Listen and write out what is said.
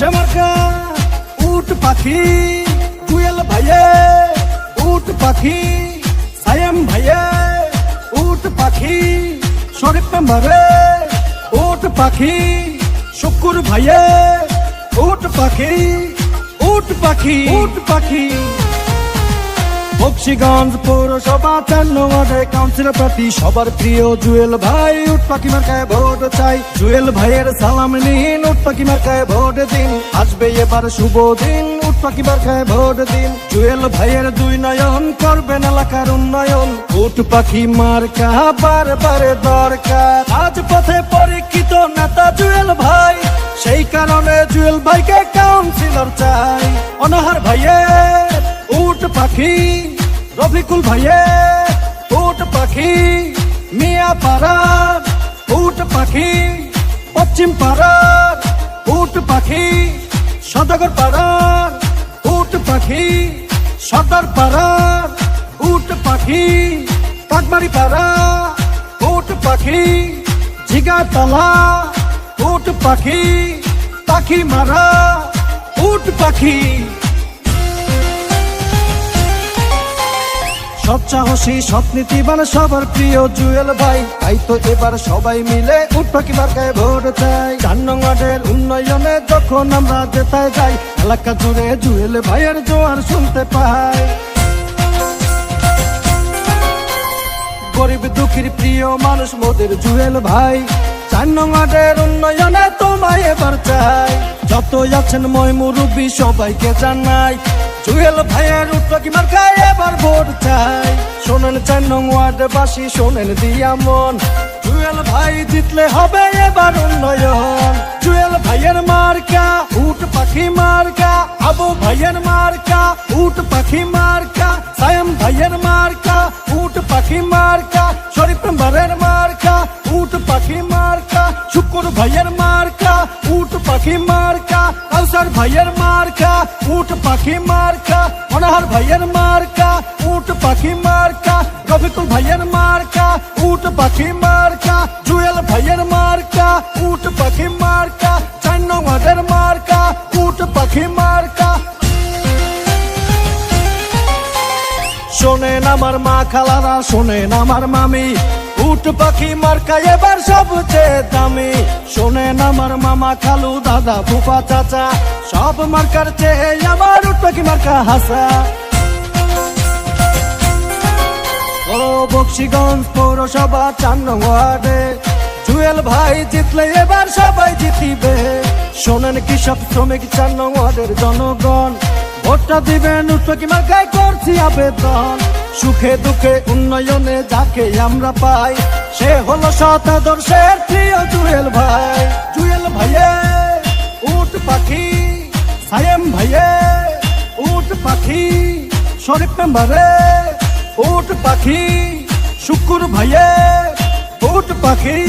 উঠে মার্কা, উট পাখি কুয়েল ভাইয়ে, উট পাখি, সায়াম ভাইয়ে, উট পাখি, শরীফ মেম্বারে উট পাখি, শুকুর ভাইয়ে, উট পাখি উট পাখি উট পাখি। বক্সিগঞ্জ পৌরসভা চার নম্বরে কাউন্সিলর প্রার্থী সবার প্রিয় জুয়েল ভাই, উঠ পাখি মার্কায় ভোট চাই। জুয়েল ভাইয়ের সালাম নিন, উঠ পাখি মার্কায় ভোট দিন। আসবে এবার শুভ দিন, উঠ পাখি মার্কায় ভোট দিন। জুয়েল ভাইয়ের দুই নয়ন করবেন এলাকার উন্নয়ন। উঠ পাখি মার্কা বারবারে দরকার। আজ পথে পরীক্ষিত নেতা জুয়েল ভাই, সেই কারণে জুয়েল ভাইকে কাউন্সিলর চাই। অনাহার ভাইয়ের উট পাখি রফিকুল ভাইয়ে, উট পাখি, মিয়া পাড়ার উট পাখি, পশ্চিম পাড়ার উট পাখি, সদাগর পাড়ার উট পাখি সর্দার পাড়ার উট পাখি, কাকমারি পাড়া, উট পাখি, জিগাতলা, উট পাখি পাখি মারা, উট পাখি। সৎসাহসী সৎনীতিবান সবার প্রিয় জুয়েল ভাই। তাই তো এবার সবাই মিলে উঠপাকি মার্কায় ভোট চাই। চার নং ওয়ার্ডের উন্নয়নে যখন আমরা যেতায় যাই, এলাকা জুড়ে জুয়েল ভাইয়ের জোয়ার শুনতে পাই। গরিব দুঃখীর প্রিয় মানুষ মোদের জুয়েল ভাই। চার নং ওয়ার্ডের উন্নয়নে তোমায় এবার চাই। যত আছেন মই মুরব্বী, সবাইকে জানাই জুয়েল ভাইয়ের উত্তকি মার্কায় এবার ভোট চাই। শোনেন চার নং ওয়ার্ড বাসী শোনেন দিয়া মন। জুয়েল ভাই জিতলে হবে এবার উন্নয়ন। জুয়েল ভাইয়ের মার্কা, উট পাখি মার্কা, আবু ভাইয়ের মার্কা, উট পাখি মার্কা, সায়ম ভাইয়ের মার্কা, উট পাখি মার্কা, শরীফ মেম্বারের মার্কা, উট পাখি মার্কা, শুকুর ভাইয়ের মার্কা, উট পাখি মার্কা। কাউসার ভাইয়ের মার্কা, উট পাখি মার্কা মনোহর ভাইয়ের মার্কা, উট পাখি মার্কা, রফিকুল ভাইয়ের মার্কা, উট পাখি মার্কা, জুয়েল ভাইয়ের মার্কা, উট পাখি মার্কা, চার নম্বরের মার্কা, উট পাখি মার্কা। শোনেন আমার মা খালারা, শোনেন আমার মামি উট পাখি মার্কা এবার সবচেয়ে দামি। শোনেন আমার মামা খালু দাদা, ফুফা, চাচা, সব মার্কার চেয়ে আমার উট পাখি মার্কা হাসা। ও বক্সিগঞ্জ পৌরসভা চার নং ওয়ার্ডে, জুয়েল ভাই জিতলে এবার সবাই জিতিবে। শোনেন কৃষক শ্রমিক চার নং ওয়ার্ডের জনগণ, ভোটটা দিবেন উৎপকি মার্কায় করছি আবেদন। সুখে দুঃখে উন্নয়নে যাকে আমরা পাই, সে হলো সৎ আদর্শের প্রিয় জুয়েল ভাই। জুয়েল ভাইয়ে, উট পাখি, সায়েম ভাইয়ে, উট পাখি, শরীফ মেম্বারে উট পাখি, শুকুর ভাইয়ে, উট পাখি।